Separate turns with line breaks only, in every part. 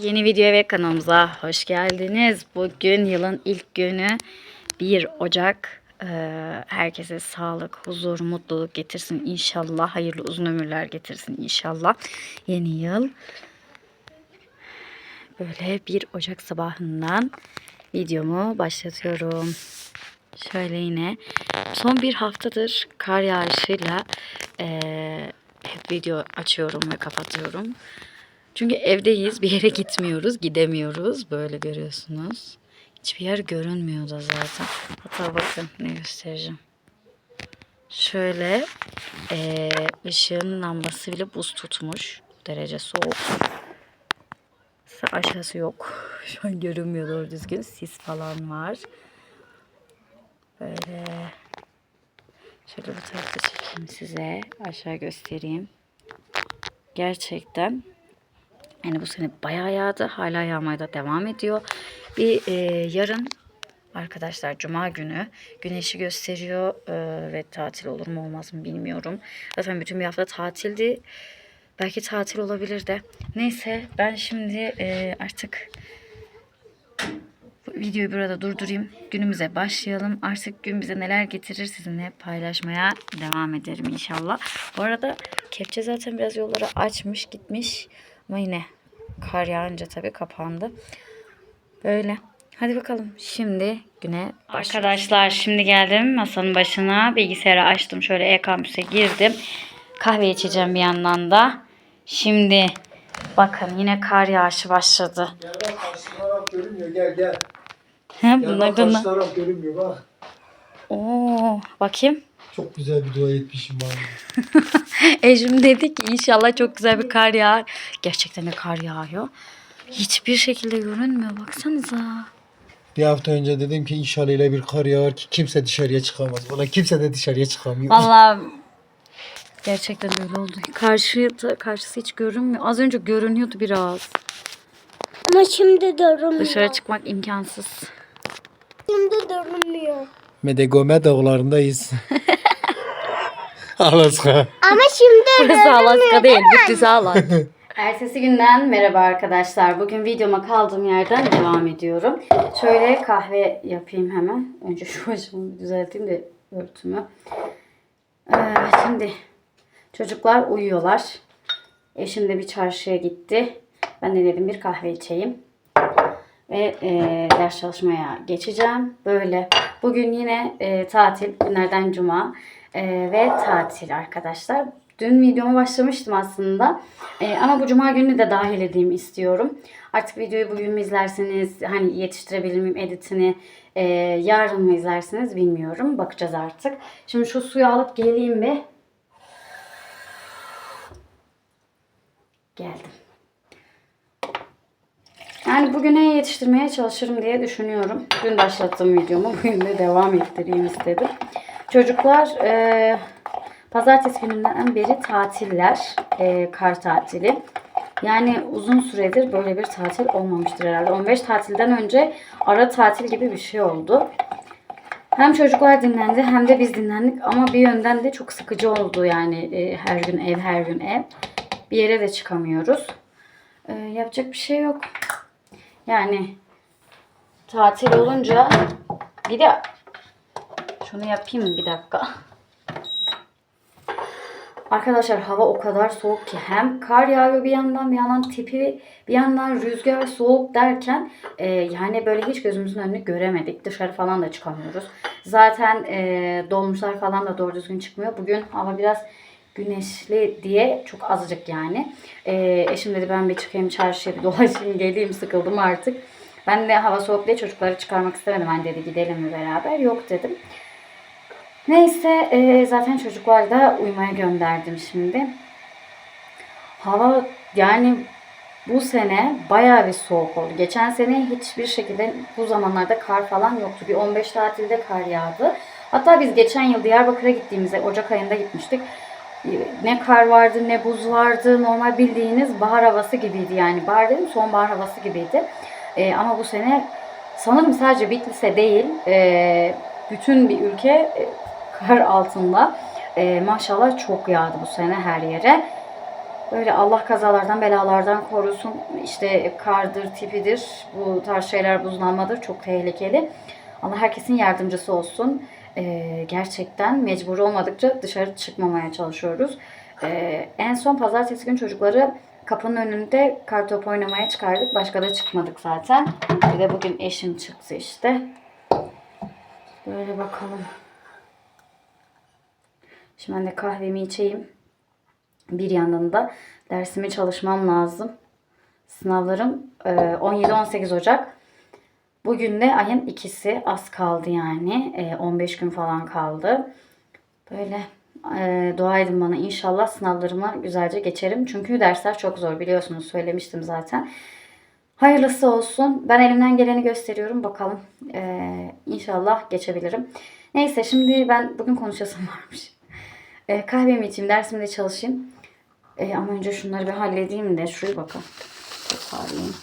Yeni video ve kanalımıza hoş geldiniz. Bugün yılın ilk günü 1 Ocak. Ee, herkese sağlık, huzur, mutluluk getirsin inşallah. Hayırlı uzun ömürler getirsin inşallah. Yeni yıl. Böyle 1 Ocak sabahından videomu başlatıyorum. Şöyle yine son bir haftadır kar yağışıyla eee, hep video açıyorum ve kapatıyorum. Çünkü evdeyiz. Bir yere gitmiyoruz. Gidemiyoruz. Böyle görüyorsunuz. Hiçbir yer görünmüyor da zaten. Hatta bakın ne göstereceğim. Şöyle eee ışığın lambası bile buz tutmuş. Derece soğuk. Aşağısı yok. Şu an görünmüyor doğru düzgün. Sis falan var. Böyle şöyle bu tarafta çekeyim size. Aşağı göstereyim. Gerçekten yani bu sene bayağı yağdı. Hala yağmaya da devam ediyor. Bir e, yarın arkadaşlar cuma günü güneşi gösteriyor e, ve tatil olur mu olmaz mı bilmiyorum. Zaten bütün bir hafta tatildi. Belki tatil olabilir de. Neyse ben şimdi e, artık videoyu burada durdurayım. Günümüze başlayalım. Artık gün bize neler getirir sizinle paylaşmaya devam ederim inşallah. Bu arada kepçe zaten biraz yolları açmış gitmiş. Ama yine kar yağınca tabii kapandı. Böyle. Hadi bakalım şimdi güne Arkadaşlar şimdi geldim masanın başına. Bilgisayarı açtım. Şöyle e-kampüse girdim. Kahve içeceğim bir yandan da. Şimdi bakın yine kar yağışı başladı.
Gel bak karşı taraf görünmüyor gel gel.
Ha,
Gel
bunlar
bak karşı
da
taraf görünmüyor bak.
Oo, bakayım.
Çok güzel bir dua etmişim bana.
Ecim dedi ki inşallah çok güzel bir kar yağar. Gerçekten de kar yağıyor. Hiçbir şekilde görünmüyor. Baksanıza.
Bir hafta önce dedim ki inşallah ile bir kar yağar ki kimse dışarıya çıkamaz. Valla kimse de dışarıya çıkamıyor.
Vallahi gerçekten öyle oldu. Karşı karşısı hiç görünmüyor. Az önce görünüyordu biraz.
Ama şimdi görünmüyor.
Dışarı çıkmak imkansız.
Şimdi görünmüyor.
Medegome dağlarındayız. Alaska.
Ama şimdi
Burası Alaska değil, Bitlis Alaska. Ertesi günden merhaba arkadaşlar. Bugün videoma kaldığım yerden devam ediyorum. Şöyle kahve yapayım hemen. Önce şu başımı düzelteyim de örtümü. Ee, şimdi çocuklar uyuyorlar. Eşim de bir çarşıya gitti. Ben de dedim bir kahve içeyim. Ve e, ders çalışmaya geçeceğim. Böyle. Bugün yine e, tatil. Günlerden cuma. E, ve tatil arkadaşlar. Dün videoma başlamıştım aslında. E, ama bu cuma günü de dahil edeyim istiyorum. Artık videoyu bugün mü izlersiniz? Hani yetiştirebilir miyim editini? E, yarın mı izlersiniz bilmiyorum. Bakacağız artık. Şimdi şu suyu alıp geleyim bir. Geldim. Yani bugüne yetiştirmeye çalışırım diye düşünüyorum. Dün başlattığım videomu bugün de devam ettireyim istedim. Çocuklar e, pazartesi gününden beri tatiller. E, kar tatili. Yani uzun süredir böyle bir tatil olmamıştır herhalde. 15 tatilden önce ara tatil gibi bir şey oldu. Hem çocuklar dinlendi hem de biz dinlendik ama bir yönden de çok sıkıcı oldu yani e, her gün ev her gün ev. Bir yere de çıkamıyoruz. E, yapacak bir şey yok. Yani tatil olunca bir de şunu yapayım bir dakika. Arkadaşlar hava o kadar soğuk ki hem kar yağıyor bir yandan bir yandan tipi bir yandan rüzgar soğuk derken e, yani böyle hiç gözümüzün önünü göremedik. Dışarı falan da çıkamıyoruz. Zaten e, dolmuşlar falan da doğru düzgün çıkmıyor. Bugün hava biraz güneşli diye çok azıcık yani. E, eşim dedi ben bir çıkayım çarşıya bir dolaşayım geleyim sıkıldım artık. Ben de hava soğuk diye çocukları çıkarmak istemedim. Hani dedi gidelim mi beraber? Yok dedim. Neyse e, zaten çocuklar da uyumaya gönderdim şimdi. Hava yani bu sene bayağı bir soğuk oldu. Geçen sene hiçbir şekilde bu zamanlarda kar falan yoktu. Bir 15 tatilde kar yağdı. Hatta biz geçen yıl Diyarbakır'a gittiğimizde Ocak ayında gitmiştik. Ne kar vardı ne buz vardı. Normal bildiğiniz bahar havası gibiydi yani. Bahar dedim sonbahar havası gibiydi. E, ama bu sene sanırım sadece Bitlis'e değil e, bütün bir ülke e, kar altında. E, maşallah çok yağdı bu sene her yere. Böyle Allah kazalardan belalardan korusun. İşte kardır, tipidir. Bu tarz şeyler buzlanmadır. Çok tehlikeli. Allah herkesin yardımcısı olsun. Ee, gerçekten mecbur olmadıkça dışarı çıkmamaya çalışıyoruz. Ee, en son pazartesi gün çocukları kapının önünde kartop oynamaya çıkardık. Başka da çıkmadık zaten. Bir de bugün eşim çıktı işte. Böyle bakalım. Şimdi ben de kahvemi içeyim. Bir yandan da dersimi çalışmam lazım. Sınavlarım e, 17-18 Ocak. Bugün de ayın ikisi az kaldı yani. E, 15 gün falan kaldı. Böyle e, dua edin bana inşallah sınavlarıma güzelce geçerim. Çünkü dersler çok zor biliyorsunuz söylemiştim zaten. Hayırlısı olsun. Ben elimden geleni gösteriyorum. Bakalım. E, inşallah geçebilirim. Neyse şimdi ben bugün konuşasım varmış. E, kahvemi içeyim, dersimi de çalışayım. E, ama önce şunları bir halledeyim de şuraya bakın. Toparlayayım.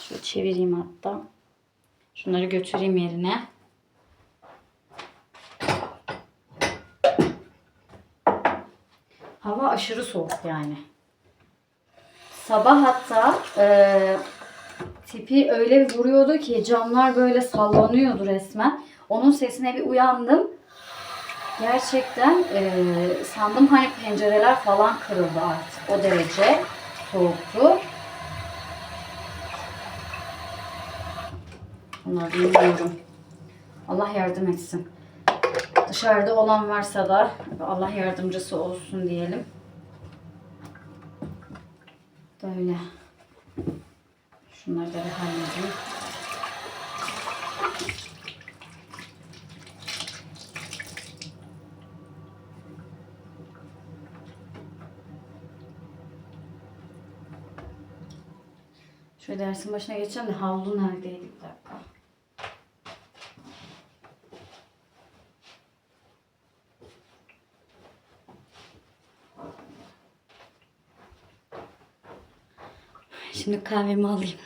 Şöyle çevireyim hatta. Şunları götüreyim yerine. Hava aşırı soğuk yani. Sabah hatta e, tipi öyle bir vuruyordu ki camlar böyle sallanıyordu resmen. Onun sesine bir uyandım. Gerçekten e, sandım hani pencereler falan kırıldı artık. O derece soğuktu. Bunları bilmiyorum. Allah yardım etsin. Dışarıda olan varsa da Allah yardımcısı olsun diyelim. Böyle. Şunları da bir halledeyim. Şöyle dersin başına geçeceğim de havlu neredeydi bir dakika. Şimdi kahvemi alayım.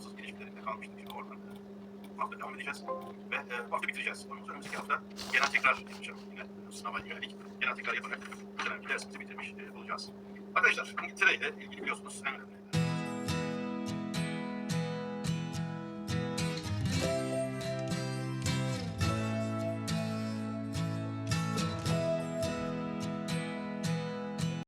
Türkiye-Fransız ilişkilerinde kalmıştık. Şimdi oradan e, bu hafta devam edeceğiz. Ve e, bu hafta bitireceğiz. Ondan sonra önümüzdeki hafta genel tekrar yapacağım. Yine sınava yönelik genel tekrar yaparak bu dönemki dersimizi bitirmiş e, olacağız. Arkadaşlar İngiltere ile ilgili biliyorsunuz en önemli